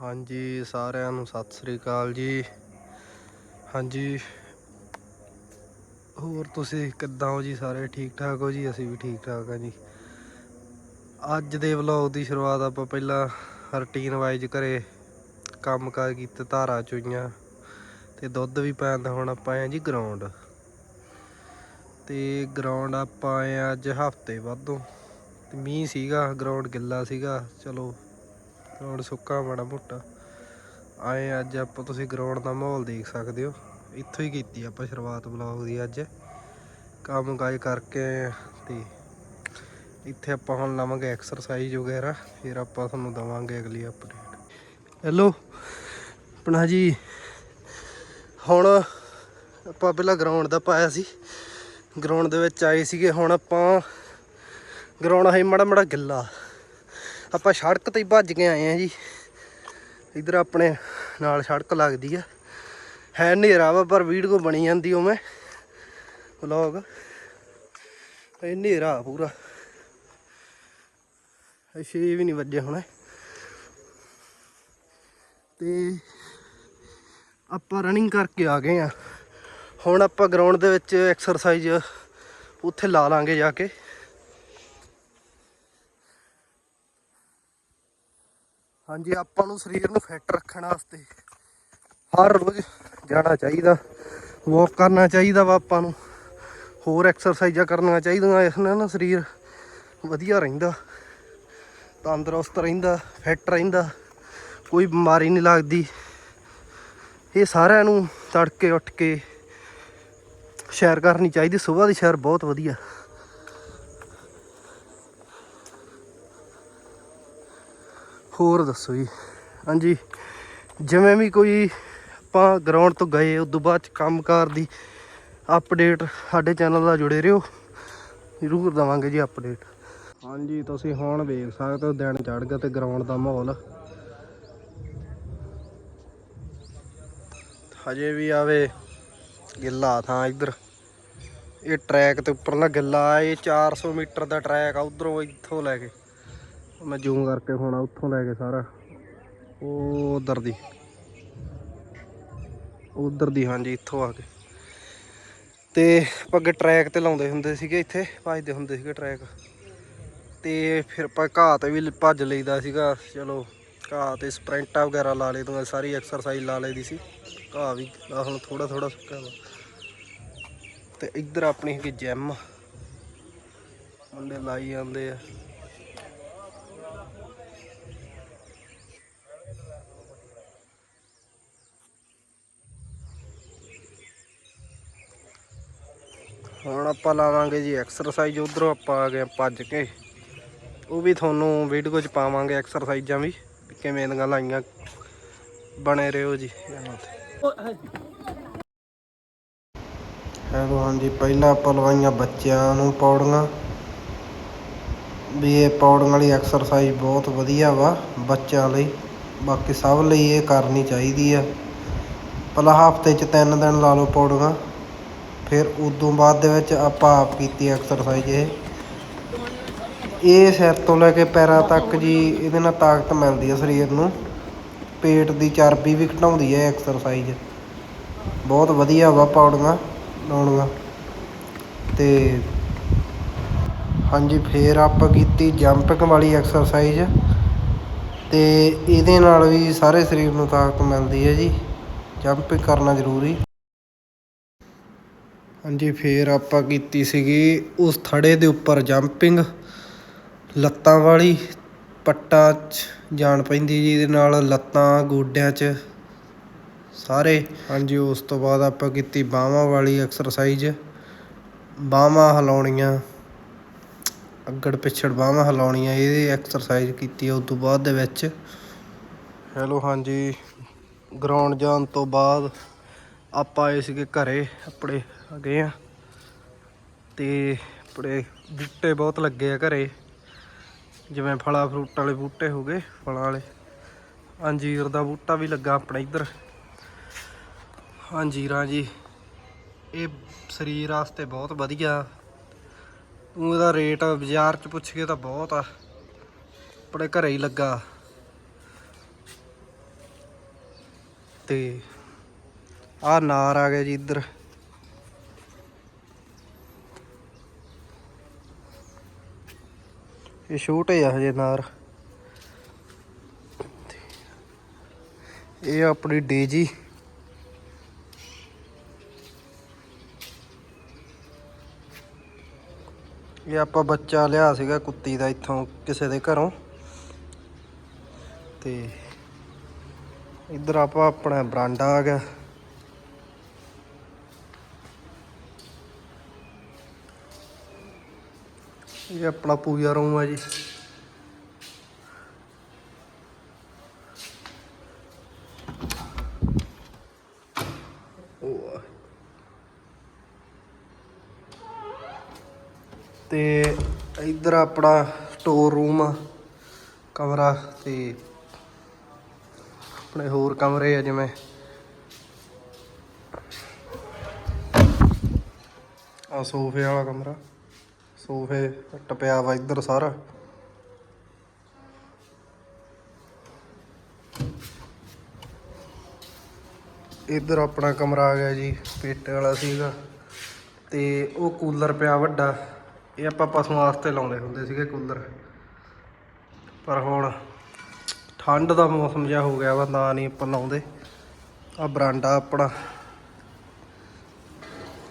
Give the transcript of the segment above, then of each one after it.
ਹਾਂਜੀ, ਸਾਰਿਆਂ ਨੂੰ ਸਤਿ ਸ੍ਰੀ ਅਕਾਲ ਜੀ। ਹਾਂਜੀ। ਹੋਰ ਤੁਸੀਂ ਕਿੱਦਾਂ ਹੋ ਜੀ? ਸਾਰੇ ਠੀਕ ਠਾਕ ਹੋ ਜੀ? ਅਸੀਂ ਵੀ ਠੀਕ ਠਾਕ ਹਾਂ ਜੀ। ਅੱਜ ਦੇ ਵਲੌਗ ਦੀ ਸ਼ੁਰੂਆਤ ਆਪਾਂ ਪਹਿਲਾਂ ਰੁਟੀਨ ਵਾਈਜ਼ ਘਰੇ ਕੰਮ ਕਾਰ ਕੀਤੇ, ਧਾਰਾਂ ਚੋਈਆਂ ਤੇ ਦੁੱਧ ਵੀ ਪੈਣ ਤਾਂ ਹੁਣ ਆਪਾਂ ਆਏ ਹਾਂ ਜੀ ਗਰਾਊਂਡ ਤੇ ਗਰਾਊਂਡ ਆਪਾਂ ਆਏ ਹਾਂ ਅੱਜ ਹਫ਼ਤੇ ਬਾਅਦੋਂ ਤੇ ਮੀਂਹ ਸੀਗਾ ਗਰਾਊਂਡ ਗਿੱਲਾ ਸੀਗਾ। ਚਲੋ ਗਰਾਊਂਡ ਸੁੱਕਾ ਮਾੜਾ ਮੋਟਾ। ਆਏ ਅੱਜ ਆਪਾਂ ਤੁਸੀਂ ਗਰਾਊਂਡ ਦਾ ਮਾਹੌਲ ਦੇਖ ਸਕਦੇ ਹੋ। ਇੱਥੋਂ ਹੀ ਕੀਤੀ ਆਪਾਂ ਸ਼ੁਰੂਆਤ ਬਲੌਗ ਦੀ ਅੱਜ। ਕੰਮ ਕਾਜ ਕਰਕੇ ਆਏ ਤੇ ਇੱਥੇ ਆਪਾਂ ਹੁਣ ਲਵਾਂਗੇ ਐਕਸਰਸਾਈਜ਼ ਵਗੈਰਾ, ਫਿਰ ਆਪਾਂ ਤੁਹਾਨੂੰ ਦਵਾਂਗੇ ਅਗਲੀ ਅਪਡੇਟ ਹੈਲੋ ਆਪਣਾ ਜੀ, ਹੁਣ ਆਪਾਂ ਪਹਿਲਾਂ ਗਰਾਊਂਡ ਦਾ ਪਾਇਆ ਸੀ। ਗਰਾਊਂਡ ਦੇ ਵਿੱਚ ਆਏ ਸੀਗੇ, ਹੁਣ ਆਪਾਂ ਗਰਾਊਂਡ ਹੈ ਮਾੜਾ ਮਾੜਾ ਗਿੱਲਾ। ਆਪਾਂ ਸੜਕ ਤੇ ਹੀ ਭੱਜ ਕੇ ਆਏ ਆ ਜੀ। ਇਧਰ ਆਪਣੇ ਨਾਲ ਸੜਕ ਲੱਗਦੀ ਆ। ਹੈ ਹਨੇਰਾ ਵਾ, ਪਰ ਵੀਡੀਓ ਬਣੀ ਜਾਂਦੀ ਉਵੇਂ। ਵਲੌਗ। ਇਹ ਹਨੇਰਾ ਪੂਰਾ। ਇਹ ਛੇ ਵੀ ਨਹੀਂ ਵੱਜੇ ਹੁਣੇ। ਤੇ ਆਪਾਂ ਰਨਿੰਗ ਕਰਕੇ ਆ ਗਏ ਆ। ਹੁਣ ਆਪਾਂ ਗਰਾਊਂਡ ਦੇ ਵਿੱਚ ਐਕਸਰਸਾਈਜ਼ ਉੱਥੇ ਲਾ ਲਾਂਗੇ ਜਾ ਕੇ। ਹਾਂਜੀ, ਆਪਾਂ ਨੂੰ ਸਰੀਰ ਨੂੰ ਫਿੱਟ ਰੱਖਣ ਵਾਸਤੇ ਹਰ ਰੋਜ਼ ਜਾਣਾ ਚਾਹੀਦਾ ਵਾਕ ਕਰਨਾ ਚਾਹੀਦਾ ਵਾ ਆਪਾਂ ਨੂੰ, ਹੋਰ ਐਕਸਰਸਾਈਜ਼ਾਂ ਕਰਨੀਆਂ ਚਾਹੀਦੀਆਂ ਇਸ ਨਾਲ ਨਾ ਸਰੀਰ ਵਧੀਆ ਰਹਿੰਦਾ, ਤੰਦਰੁਸਤ ਰਹਿੰਦਾ ਫਿੱਟ ਰਹਿੰਦਾ, ਕੋਈ ਬਿਮਾਰੀ ਨਹੀਂ ਲੱਗਦੀ। ਇਹ ਸਾਰਿਆਂ ਨੂੰ ਤੜਕੇ ਉੱਠ ਕੇ ਸੈਰ ਕਰਨੀ ਚਾਹੀਦੀ, ਸਵੇਰ ਦੀ ਸੈਰ ਬਹੁਤ ਵਧੀਆ। ਹੋਰ ਦੱਸੋ ਜੀ। ਹਾਂਜੀ, ਜਿਵੇਂ ਵੀ ਕੋਈ ਆਪਾਂ ਗਰਾਊਂਡ ਤੋਂ ਗਏ, ਉਸ ਤੋਂ ਬਾਅਦ 'ਚ ਕੰਮਕਾਰ ਦੀ ਅਪਡੇਟ ਸਾਡੇ ਚੈਨਲ ਨਾਲ ਜੁੜੇ ਰਹੋ। ਜ਼ਰੂਰ ਦਵਾਂਗੇ ਜੀ ਅਪਡੇਟ ਹਾਂਜੀ, ਤੁਸੀਂ ਹੁਣ ਵੇਖ ਸਕਦੇ ਹੋ ਦਿਨ ਚੜ ਗਿਆ ਤੇ ਗਰਾਊਂਡ ਦਾ ਮਾਹੌਲ। ਹਜੇ ਵੀ ਆਵੇ ਗਿੱਲਾ ਥਾਂ ਇੱਧਰ। ਇਹ ਟਰੈਕ ਤੇ ਉੱਪਰਲਾ ਗਿੱਲਾ, ਇਹ 400 ਮੀਟਰ ਦਾ ਟਰੈਕ ਆ, ਉਧਰੋਂ ਇੱਥੋਂ ਲੈ ਕੇ। ਮੈਂ ਜ਼ੂਮ ਕਰਕੇ ਹੋਣਾ ਉੱਥੋਂ ਲੈ ਕੇ ਸਾਰਾ। ਉਹ ਉਧਰ ਦੀ। ਉਧਰ ਦੀ, ਹਾਂਜੀ, ਇੱਥੋਂ ਆ ਕੇ। ਤੇ ਪੱਗੇ ਟਰੈਕ ਤੇ ਲਾਉਂਦੇ ਹੁੰਦੇ ਸੀਗੇ ਇੱਥੇ, ਭੱਜਦੇ ਹੁੰਦੇ ਸੀਗੇ ਟਰੈਕ ਤੇ ਫਿਰ ਆਪਾਂ ਘਾਹ ਤੇ ਵੀ ਭੱਜ ਲਈਦਾ ਸੀਗਾ। ਚਲੋ, ਘਾਹ ਤੇ ਸਪ੍ਰਿੰਟਾਂ ਵਗੈਰਾ ਲਾ ਲਈਆਂ ਸਾਰੀ ਐਕਸਰਸਾਈਜ਼ ਲਾ ਲਈਦੀ ਸੀ। ਘਾਹ ਵੀ ਹੁਣ ਥੋੜਾ ਥੋੜਾ ਸੁੱਕਾ ਵਾ। ਤੇ ਇੱਧਰ ਆਪਣੀ ਹੈਗੀ ਜਿਮ ਮੁੰਡੇ ਲਾਈ ਜਾਂਦੇ ਆ। ਹੁਣ ਆਪਾਂ ਲਾਵਾਂਗੇ ਜੀ ਐਕਸਰਸਾਈਜ਼ ਉਧਰੋਂ ਆਪਾਂ ਆ ਗਏ ਭੱਜ ਕੇ। ਉਹ ਵੀ ਤੁਹਾਨੂੰ ਵੀਡੀਓ 'ਚ ਪਾਵਾਂਗੇ ਐਕਸਰਸਾਈਜ਼ਾਂ ਵੀ ਕਿਵੇਂ ਦੀਆਂ ਲਾਈਆਂ ਬਣੇ ਰਹੋ ਜੀ। ਹੈਲੋ, ਹਾਂਜੀ, ਪਹਿਲਾਂ ਆਪਾਂ ਲਵਾਈਆਂ ਬੱਚਿਆਂ ਨੂੰ ਪੌੜੀਆਂ। ਵੀ ਇਹ ਪੌੜੀਆਂ ਵਾਲੀ ਐਕਸਰਸਾਈਜ਼ ਬਹੁਤ ਵਧੀਆ ਵਾ ਬੱਚਿਆਂ ਲਈ। ਬਾਕੀ ਸਭ ਲਈ ਇਹ ਕਰਨੀ ਚਾਹੀਦੀ ਆ। ਪਹਿਲਾਂ ਹਫ਼ਤੇ 'ਚ ਤਿੰਨ ਦਿਨ ਲਾ ਲਓ ਪੌੜੀਆਂ। ਫਿਰ ਉਦੋਂ ਬਾਅਦ ਦੇ ਵਿੱਚ ਆਪਾਂ ਆਪ ਕੀਤੀ ਐਕਸਰਸਾਈਜ਼ ਇਹ। ਇਹ ਸਿਰ ਤੋਂ ਲੈ ਕੇ ਪੈਰਾਂ ਤੱਕ ਜੀ, ਇਹਦੇ ਨਾਲ ਤਾਕਤ ਮਿਲਦੀ ਹੈ ਸਰੀਰ ਨੂੰ। ਪੇਟ ਦੀ ਚਰਬੀ ਵੀ ਘਟਾਉਂਦੀ ਹੈ ਐਕਸਰਸਾਈਜ਼ ਬਹੁਤ ਵਧੀਆ ਵਾ ਪੌੜੀਆਂ ਲਾਉਣੀਆਂ। ਤੇ ਹਾਂਜੀ, ਫੇਰ ਆਪਾਂ ਕੀਤੀ ਜੰਪਿੰਗ ਵਾਲੀ ਐਕਸਰਸਾਈਜ਼ ਤੇ ਇਹਦੇ ਨਾਲ ਵੀ ਸਾਰੇ ਸਰੀਰ ਨੂੰ ਤਾਕਤ ਮਿਲਦੀ ਹੈ ਜੀ। ਜੰਪਿੰਗ ਕਰਨਾ ਜ਼ਰੂਰੀ। ਹਾਂਜੀ, ਫਿਰ ਆਪਾਂ ਕੀਤੀ ਸੀਗੀ ਉਸ ਥੜੇ ਦੇ ਉੱਪਰ ਜੰਪਿੰਗ ਲੱਤਾਂ ਵਾਲੀ, ਪੱਟਾਂ 'ਚ ਜਾਣ ਪੈਂਦੀ ਜੀ ਇਹਦੇ ਨਾਲ, ਲੱਤਾਂ, ਗੋਡਿਆਂ 'ਚ, ਸਾਰੇ। ਹਾਂਜੀ, ਉਸ ਤੋਂ ਬਾਅਦ ਆਪਾਂ ਕੀਤੀ ਬਾਹਾਂ ਵਾਲੀ ਐਕਸਰਸਾਈਜ਼ ਬਾਹਾਂ ਹਿਲਾਉਣੀਆਂ, ਅੱਗੜ ਪਿੱਛੜ ਬਾਹਾਂ ਹਿਲਾਉਣੀਆਂ ਇਹਦੀ ਐਕਸਰਸਾਈਜ਼ ਕੀਤੀ ਉਸ ਤੋਂ ਬਾਅਦ ਦੇ ਵਿੱਚ। ਹੈਲੋ ਹਾਂਜੀ। ਗਰਾਊਂਡ ਜਾਣ ਤੋਂ ਬਾਅਦ ਆਪਾਂ ਆਏ ਸੀਗੇ ਘਰੇ, ਆਪਣੇ ਆ ਗਏ ਆ। ਤੇ ਆਪਣੇ ਬੂਟੇ ਬਹੁਤ ਲੱਗੇ ਆ ਘਰੇ। ਜਿਵੇਂ ਫਲਾਂ ਫਰੂਟ ਵਾਲੇ ਬੂਟੇ ਹੋ ਗਏ, ਫਲਾਂ ਵਾਲੇ। ਅੰਜੀਰ ਦਾ ਬੂਟਾ ਵੀ ਲੱਗਾ ਆਪਣੇ ਇੱਧਰ। ਅੰਜੀਰਾਂ ਜੀ, ਇਹ ਸਰੀਰ ਵਾਸਤੇ ਬਹੁਤ ਵਧੀਆ। ਤੂੰ ਇਹਦਾ ਰੇਟ ਬਾਜ਼ਾਰ 'ਚ ਪੁੱਛ ਕੇ ਤਾਂ ਬਹੁਤ ਆ। ਆਪਣੇ ਘਰੇ ਹੀ ਲੱਗਾ। ਤੇ ਆ ਨਾਰ ਆ ਗਿਆ ਜੀ ਇੱਧਰ। ਇਹ ਛੋਟੇ ਆ ਹਜੇ ਨਾਰ। ਇਹ ਆਪਣੀ ਡੇਜੀ। ਇਹ ਆਪਾਂ ਬੱਚਾ ਲਿਆ ਸੀਗਾ ਕੁੱਤੀ ਦਾ ਇੱਥੋਂ ਕਿਸੇ ਦੇ ਘਰੋਂ। ਤੇ ਇੱਧਰ ਆਪਾਂ ਆਪਣਾ ਬਰਾਂਡਾ ਆ ਗਿਆ। ਇਹ ਆਪਣਾ ਪੂਜਾ ਰੂਮ ਆ ਜੀ। ਉਹ ਤੇ ਇੱਧਰ ਆਪਣਾ ਸਟੋਰ ਰੂਮ ਆ, ਕਮਰਾ ਤੇ ਆਪਣੇ ਹੋਰ ਕਮਰੇ ਆ ਜਿਵੇਂ। ਆ ਸੋਫੇ ਵਾਲਾ ਕਮਰਾ। ਸੋਫੇ ਟਪਿਆ ਵਾ ਇੱਧਰ ਸਾਰਾ। ਇੱਧਰ ਆਪਣਾ ਕਮਰਾ ਆ ਗਿਆ ਜੀ, ਪੇਟੇ ਵਾਲਾ ਸੀਗਾ। ਤੇ ਉਹ ਕੂਲਰ ਪਿਆ ਵੱਡਾ। ਇਹ ਆਪਾਂ ਪਸ਼ੂਆਂ ਵਾਸਤੇ ਲਾਉਂਦੇ ਹੁੰਦੇ ਸੀਗੇ ਕੂਲਰ। ਪਰ ਹੁਣ ਠੰਡ ਦਾ ਮੌਸਮ ਜਿਹਾ ਹੋ ਗਿਆ ਵਾ, ਨਾ ਨਹੀਂ ਆਪਾਂ ਲਾਉਂਦੇ। ਆ ਬਰਾਂਡਾ ਆਪਣਾ।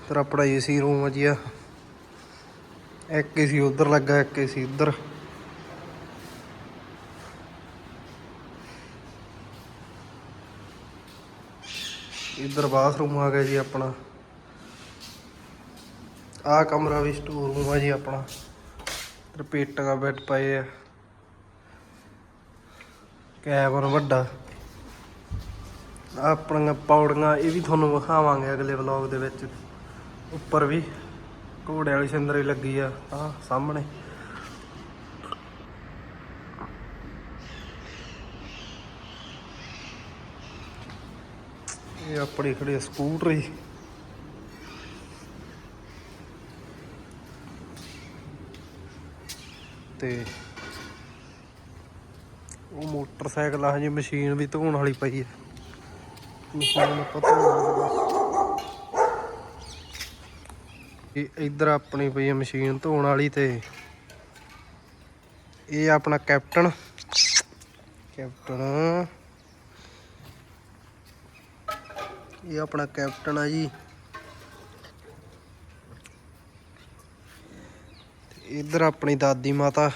ਫਿਰ ਆਪਣਾ ਏਸੀ ਰੂਮ ਆ ਜੀ ਆ ਇੱਕ ਏਸੀ ਉਧਰ ਲੱਗਾ, ਇੱਕ ਏਸੀ ਇੱਧਰ। ਇੱਧਰ ਬਾਥਰੂਮ ਆ ਗਿਆ ਜੀ ਆਪਣਾ। ਆ ਕਮਰਾ ਵੀ ਸਟੋਰ ਰੂਮ ਆ ਜੀ ਆਪਣਾ। ਰਪੇਟਾਂ ਪੇਟੀਆਂ ਬੈੱਡ ਪਏ ਆ। ਕੈਬਨ ਵੱਡਾ। ਆਪਣੀਆਂ ਪੌੜੀਆਂ, ਇਹ ਵੀ ਤੁਹਾਨੂੰ ਵਿਖਾਵਾਂਗੇ ਅਗਲੇ ਵਲੌਗ ਦੇ ਵਿੱਚ। ਉੱਪਰ ਵੀ। ਘੋੜੇ ਵਾਲੀ ਸਿੰਦਰੀ ਲੱਗੀ ਆ ਆ ਸਾਹਮਣੇ। ਇਹ ਆਪਣੀ ਖੜੀ ਸਕੂਟਰੀ। ਤੇ ਉਹ ਮੋਟਰਸਾਈਕਲ ਆ, ਹਜੇ ਮਸ਼ੀਨ ਵੀ ਧੋਣ ਵਾਲੀ ਪਈ ਹੈ ਮਸ਼ੀਨ ਆਪਾਂ ਧੋਵਾਂਗੇ ਇਹ ਇੱਧਰ ਆਪਣੀ ਪਈ ਮਸ਼ੀਨ ਧੋਣ ਵਾਲੀ ਤੇ ਇਹ ਆਪਣਾ ਕੈਪਟਨ। ਕੈਪਟਨ। ਇਹ ਆਪਣਾ ਕੈਪਟਨ ਆ ਜੀ। ਇੱਧਰ ਆਪਣੀ ਦਾਦੀ ਮਾਤਾ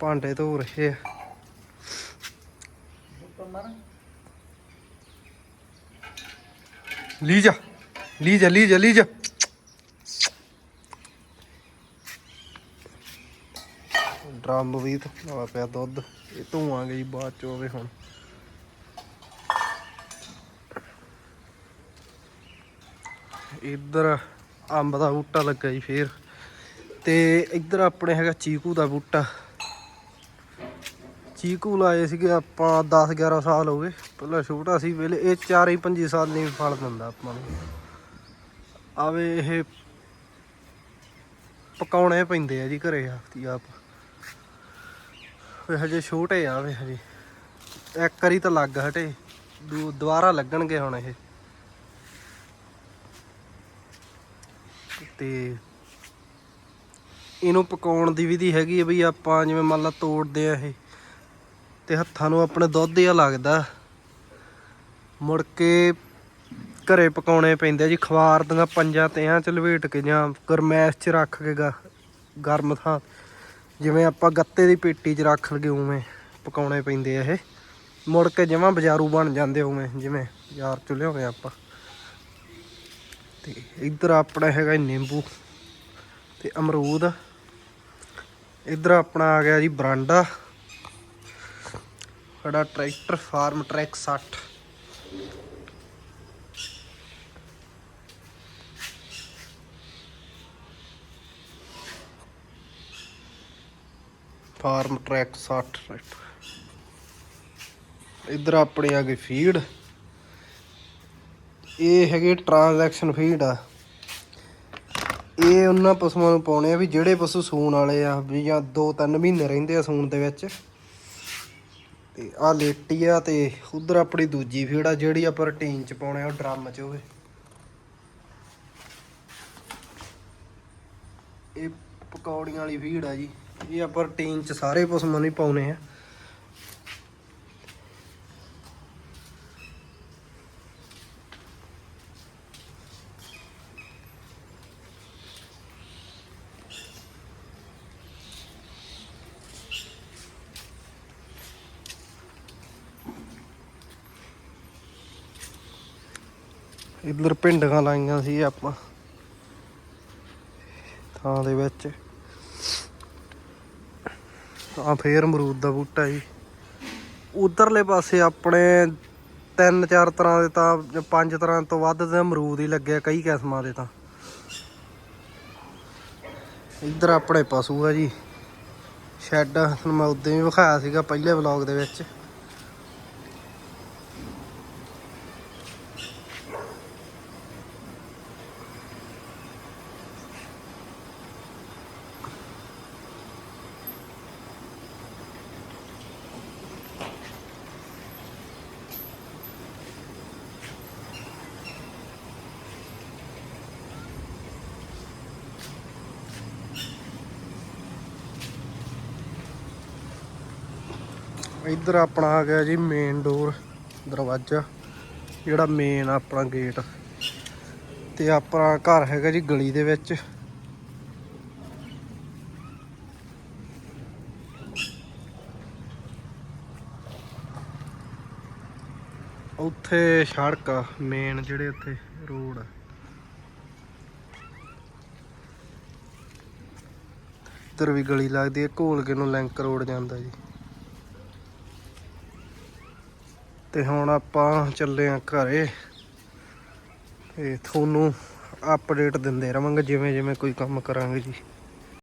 ਭਾਂਡੇ ਧੋ ਰਹੇ ਆ। ਲੀ ਜਾ ਲੀ ਜਾ ਲੀ ਡਰਮ ਵੀ ਧੋਣਾ ਪਿਆ ਦੁੱਧ। ਇਹ ਧੋਵਾਂਗੇ ਜੀ ਬਾਅਦ ਚ ਹੋਵੇ ਹੁਣ। ਇੱਧਰ ਅੰਬ ਦਾ ਬੂਟਾ ਲੱਗਾ ਜੀ ਫੇਰ। ਤੇ ਇੱਧਰ ਆਪਣੇ ਹੈਗਾ ਚੀਕੂ ਦਾ ਬੂਟਾ। ਚੀਕੂ ਲਾਏ ਸੀਗੇ ਆਪਾਂ 10 11 ਸਾਲ ਹੋ ਗਏ। ਪਹਿਲਾਂ ਛੋਟਾ ਸੀ ਵੇਲੇ, ਇਹ 4 ਹੀ 5 ਸਾਲ ਨਹੀਂ ਫਲ ਦਿੰਦਾ ਆਪਾਂ ਨੂੰ। ਆਵੇ ਇਹ ਪਕਾਉਣੇ ਪੈਂਦੇ ਆ ਜੀ ਘਰੇ ਆਪ ਆਪ। ਵੇ ਹਜੇ ਛੋਟੇ ਆ ਵੇ ਹਜੇ। ਇੱਕ ਵਾਰੀ ਤਾਂ ਲੱਗ ਹਟੇ। ਦੁਬਾਰਾ ਲੱਗਣਗੇ ਹੁਣ ਇਹ। ਤੇ ਇਹਨੂੰ ਪਕਾਉਣ ਦੀ ਵਿਧੀ ਹੈਗੀ ਹੈ ਵੀ ਆਪਾਂ ਜਿਵੇਂ ਮੰਨ ਲਾ ਤੋੜਦੇ ਆ ਇਹ। ਤੇ ਹੱਥਾਂ ਨੂੰ ਆਪਣੇ ਦੁੱਧ ਜਿਹਾ ਲੱਗਦਾ। ਮੁੜ ਕੇ ਘਰੇ ਪਕਾਉਣੇ ਪੈਂਦੇ ਜੀ, ਖਵਾਰ ਦੀਆਂ ਪੰਜਾਂ ਤਿਆਂ ਚ ਲਵੇਟ ਕੇ ਜਾਂ ਗਰਮੈਸ਼ ਚ ਰੱਖ ਕੇ ਗ- ਗਰਮ ਥਾਂ। ਜਿਵੇਂ ਆਪਾਂ ਗੱਤੇ ਦੀ ਪੇਟੀ ਚ ਰੱਖ ਲਗੇ ਉਵੇਂ ਪਕਾਉਣੇ ਪੈਂਦੇ ਆ ਇਹ। ਮੁੜ ਕੇ ਜਮਾਂ ਬਾਜ਼ਾਰੂ ਬਣ ਜਾਂਦੇ ਉਵੇਂ, ਜਿਵੇਂ ਯਾਰ ਚ ਲਿਆਉਂਦੇ ਆ ਆਪਾਂ। ਤੇ ਇੱਧਰ ਆਪਣਾ ਹੈਗਾ ਨਿੰਬੂ ਤੇ ਅਮਰੂਦ। ਇੱਧਰ ਆਪਣਾ ਆ ਗਿਆ ਜੀ ਬਰਾਂਡਾ। ਸਾਡਾ tractor Farmtrac 60 Farmtrac 60 tractor ਇੱਧਰ ਆਪਣੀ ਆ ਗਈ ਫੀਡ ਇਹ ਹੈਗੇ ਟ੍ਰਾਂਜੈਕਸ਼ਨ ਫੀਡ ਆ। ਇਹ ਉਹਨਾਂ ਪਸ਼ੂਆਂ ਨੂੰ ਪਾਉਣੇ ਆ ਵੀ ਜਿਹੜੇ ਪਸ਼ੂ ਸੂਣ ਵਾਲੇ ਆ, ਵੀ ਜਾਂ 2-3 ਮਹੀਨੇ ਰਹਿੰਦੇ ਆ ਸੂਣ ਦੇ ਵਿੱਚ। ਤੇ ਆ ਲੇਟੀ ਆ ਤੇ ਉਧਰ ਆਪਣੀ ਦੂਜੀ ਫੀਡ ਆ, ਜਿਹੜੀ ਆਪਾਂ ਰੂਟੀਨ ਚ ਪਾਉਣੇ ਆ, ਉਹ ਡਰਮ ਚ ਹੋਵੇ। ਇਹ ਪਕੌੜੀਆਂ ਵਾਲੀ ਫੀਡ ਆ ਜੀ। ਇਹ ਆਪਾਂ ਰੂਟੀਨ ਚ ਸਾਰੇ ਪਸ਼ੂਆਂ ਨੂੰ ਹੀ ਪਾਉਣੇ ਆ। ਇੱਧਰ ਪਿੰਡੀਆਂ ਲਾਈਆਂ ਸੀ ਆਪਾਂ। ਥਾਂ ਦੇ ਵਿੱਚ। ਆ ਫੇਰ ਅਮਰੂਦ ਦਾ ਬੂਟਾ ਜੀ। ਉਧਰਲੇ ਪਾਸੇ ਆਪਣੇ ਤਿੰਨ ਚਾਰ ਤਰ੍ਹਾਂ ਦੇ ਤਾਂ ਪੰਜ ਤਰ੍ਹਾਂ ਤੋਂ ਵੱਧ ਦੇ ਅਮਰੂਦ ਹੀ ਲੱਗੇ ਕਈ ਕਿਸਮਾਂ ਦੇ ਤਾਂ। ਇੱਧਰ ਆਪਣੇ ਪਸ਼ੂ ਆ ਜੀ। ਸ਼ੈੱਡ ਤੁਹਾਨੂੰ ਮੈਂ ਉਦੋਂ ਵੀ ਵਿਖਾਇਆ ਸੀਗਾ ਪਹਿਲੇ ਵਲੌਗ ਦੇ ਵਿੱਚ। ਇੱਧਰ ਆਪਣਾ ਆ ਗਿਆ ਜੀ ਮੇਨ ਡੋਰ ਦਰਵਾਜ਼ਾ, ਜਿਹੜਾ ਮੇਨ ਆਪਣਾ ਗੇਟ ਤੇ ਆਪਣਾ ਘਰ ਹੈਗਾ ਜੀ ਗਲੀ ਦੇ ਵਿੱਚ। ਉੱਥੇ ਸੜਕ ਆ ਮੇਨ ਜਿਹੜੇ ਉੱਥੇ ਰੋਡ ਆ। ਇੱਧਰ ਵੀ ਗਲੀ ਲੱਗਦੀ ਹੈ ਘੋਲਕੇ ਨੂੰ ਲਿੰਕ ਰੋਡ ਜਾਂਦਾ ਜੀ। ਤੇ ਹੁਣ ਆਪਾਂ ਚੱਲੇ ਆ ਘਰੇ। ਤੇ ਤੁਹਾਨੂੰ ਅਪਡੇਟ ਦਿੰਦੇ ਰਵਾਂਗੇ ਜਿਵੇਂ ਜਿਵੇਂ ਕੋਈ ਕੰਮ ਕਰਾਂਗੇ ਜੀ।